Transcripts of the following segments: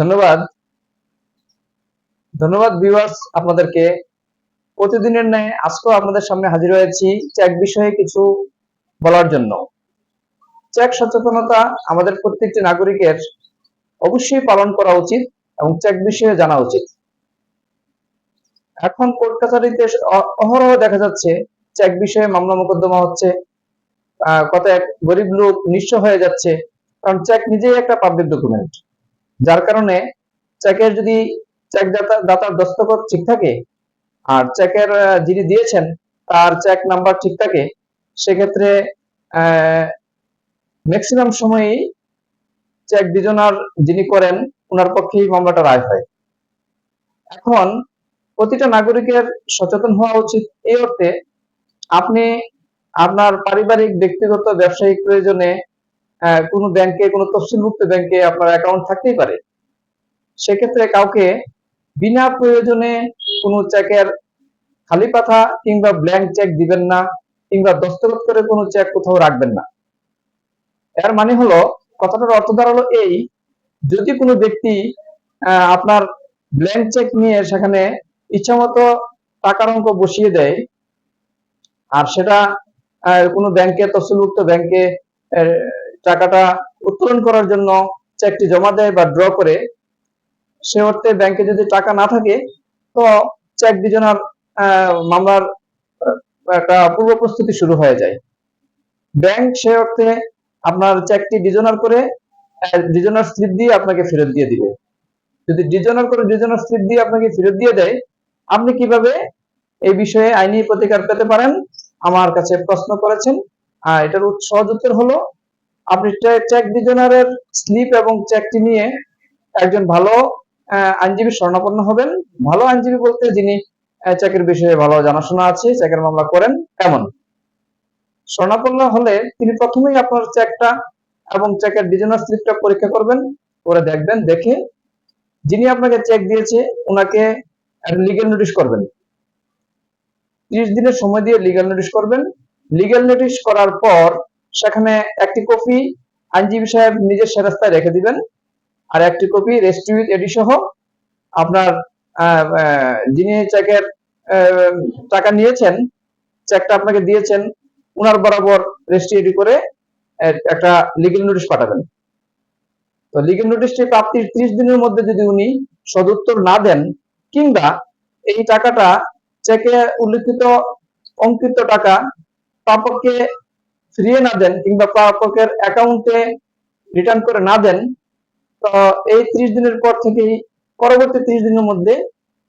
ধন্যবাদ। ধন্যবাদ ভিউয়ার্স আপনাদেরকে। প্রতিদিনের ন্যায় আজকেও আপনাদের সামনে হাজির হয়েছি চেক বিষয়ে কিছু বলার জন্য। চেক সচেতনতা আমাদের প্রত্যেকটি নাগরিকের অবশ্যই পালন করা উচিত এবং চেক বিষয়ে জানা উচিত। এখন কোর্ট কাছারিতে অহরহ দেখা যাচ্ছে চেক বিষয়ে মামলা মোকদ্দমা হচ্ছে কত এক গরিব লোক নিঃস্ব হয়ে যাচ্ছে, কারণ চেক নিজেই একটা পাবলিক ডকুমেন্ট যার কারণে চেকের যদি চেক দাতার দস্তখত ঠিক থাকে, আর চেকের যিনি দিয়েছেন, তার চেক নাম্বার ঠিক থাকে, সেক্ষেত্রে ম্যাক্সিমাম সময়ই চেক দুজনার যিনি করেন ওনার পক্ষেই মামলাটা রায় হয়। এখন, প্রতিটা নাগরিকের সচেতন হওয়া উচিত। এই অর্থে, আপনি আপনার পারিবারিক, ব্যক্তিগত, ব্যবসায়িক প্রয়োজনে কোনো ব্যাংকে কোনো তফসিলভুক্ত ব্যাংকে আপনার অ্যাকাউন্ট থাকতেই পারে। সেক্ষেত্রে কাউকে বিনা প্রয়োজনে কোনো চেকের খালি পাতা কিংবা ব্ল্যাঙ্ক চেক দিবেন না, কিংবা দস্তখত করে কোনো চেক কোথাও রাখবেন না। এর মানে হলো, কথাটার অর্থ দাঁড়াল এই, যদি কোনো ব্যক্তি আপনার ব্ল্যাঙ্ক চেক নিয়ে সেখানে ইচ্ছামতো টাকার অঙ্ক বসিয়ে দেয়, আর সেটা কোনো ব্যাংকে তহসিলভুক্ত ব্যাংকে টাকাটা উত্তোলন করার জন্য চেকটি জমা দেয় বা ড্র করে, সে অর্থে ব্যাংকে যদি টাকা না থাকে, তো চেক দুজনের মামলার একটা পূর্ব প্রস্তুতি শুরু হয়ে যায়। ব্যাংক সে অর্থে আপনার চেকটি ডিজনার করে ডিজনার স্লিপ দিয়ে আপনাকে ফেরত দিয়ে দিবে। যদি ডিজনার করে ডিজনার স্লিপ দিয়ে আপনাকে ফেরত দিয়ে দেয়, আপনি কীভাবে এই বিষয়ে আইনি প্রতিকার পেতে পারেন? আমার কাছে প্রশ্ন করেছেন। আর এটার সহজ উত্তর হলো আপনি চেক ডিজনারের স্লিপ এবং চেকটি নিয়ে একজন ভালো আইনজীবী স্বর্ণাপন্ন হবেন। ভালো আইনজীবী বলতে যিনি চেকের বিষয়ে ভালো জানাশোনা আছে চেকের মামলা করেন, এমন। স্বর্ণাপন্ন হলে তিনি প্রথমেই আপনার চেকটা এবং চেকের ডিজনার স্লিপটা পরীক্ষা করবেন, করে দেখবেন, দেখে যিনি আপনাকে চেক দিয়েছে ওনাকে লিগেল নোটিশ করবেন। ত্রিশ দিনের সময় দিয়ে লিগ্যাল নোটিশ করবেন। লিগ্যাল নোটিশ করার পর সেখানে একটি কপি আইনজীবী সাহেব নিজের সেরাস্তায় রেখে দিবেন, আর একটি কপি রেস্টি এডি সহ আপনার যিনি চেকের টাকা নিয়েছেন, চেকটা আপনাকে দিয়েছেন ওনার বরাবর রেস্টি এডি করে একটা লিগেল নোটিশ পাঠাবেন। তো লিগেল নোটিশটি প্রাপ্তির ত্রিশ দিনের মধ্যে যদি উনি সদুত্তর না দেন, কিংবা এই টাকাটা চেকে উল্লিখিত অঙ্কিত টাকা প্রাপককে ফিরিয়ে না দেন কিংবা প্রাপকের অ্যাকাউন্টে রিটার্ন করে না দেন, তো এই ত্রিশ দিনের পর থেকেই, পরবর্তী ত্রিশ দিনের মধ্যে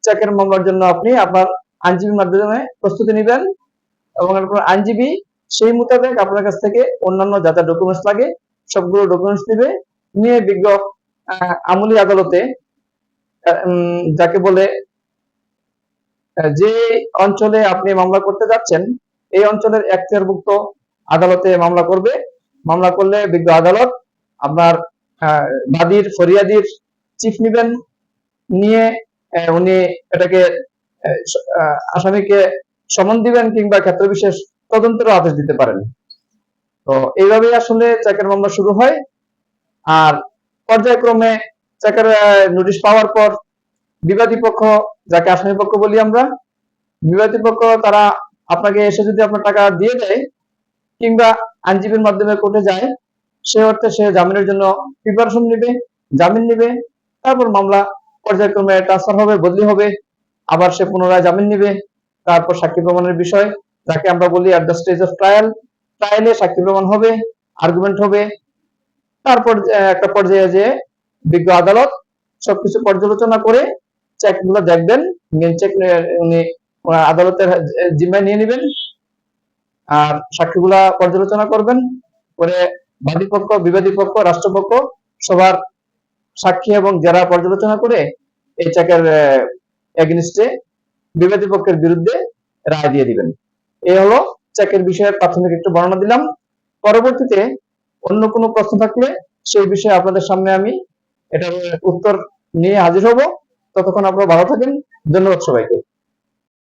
চেকের মামলার জন্য আপনি আপনার আইনজীবীর মাধ্যমে প্রস্তুতি নেবেন এবং আপনার আইনজীবী সেই মোতাবেক আপনার কাছ থেকে অন্যান্য যা যা ডকুমেন্টস লাগে, সবগুলো ডকুমেন্টস দিবে নিয়ে বিজ্ঞ আমলি আদালতে যাকে বলে যে অঞ্চলে আপনি মামলা করতে যাচ্ছেন, এই অঞ্চলের এখতিয়ারভুক্ত আদালতে মামলা করবে। মামলা করলে বিজ্ঞ আদালত আপনার আহ, বাদীর ফরিয়াদির চিফ নিবেন নিয়ে উনি এটাকে আসামিকে সমন দিবেন কিংবা ক্ষেত্র বিশেষ তদন্তের আদেশ দিতে পারেন। তো এইভাবেই আসলে চেকের মামলা শুরু হয়। আর পর্যায়ক্রমে চেকের নোটিশ পাওয়ার পর বিবাদী পক্ষ যাকে আসামি পক্ষ বলি আমরা বিবাদী পক্ষ তারা আপনাকে এসে যদি আপনার টাকা দিয়ে দেয় কিংবা আইনজীবীর মাধ্যমে কোর্টে যায়, সে অর্থে সে জামিনের জন্য প্রিপারেশন নেবে, জামিন নেবে, তারপর মামলা পর্যায়ক্রমে ট্রান্সফার হবে, বদলি হবে, আবার সে পুনরায় জামিন নেবে, তারপর সাক্ষী প্রমাণের বিষয় যাকে আমরা বলি at the stage of trial ট্রায়ালে সাক্ষী প্রমাণ হবে আর্গুমেন্ট হবে, তারপর একটা পর্যায়ে যে বিজ্ঞ আদালত সবকিছু পর্যালোচনা করে চেকগুলো দেখবেন মেন চেক উনি আদালতের জিম্মায় নিয়ে নেবেন আর সাক্ষীগুলা পর্যালোচনা করবেন। পরে বাদী পক্ষ বিবাদী পক্ষ রাষ্ট্রপক্ষ সবার সাক্ষী এবং যারা পর্যালোচনা করে এই চেকের এগেনস্টে বিবাদী পক্ষের বিরুদ্ধে রায় দিয়ে দিবেন। এই হলো চেকের বিষয়ে প্রাথমিক একটু বর্ণনা দিলাম। পরবর্তীতে অন্য কোনো প্রশ্ন থাকলে সেই বিষয়ে আপনাদের সামনে আমি এটার উত্তর নিয়ে হাজির হব। ততক্ষণ আপনারা ভালো থাকেন। ধন্যবাদ সবাইকে।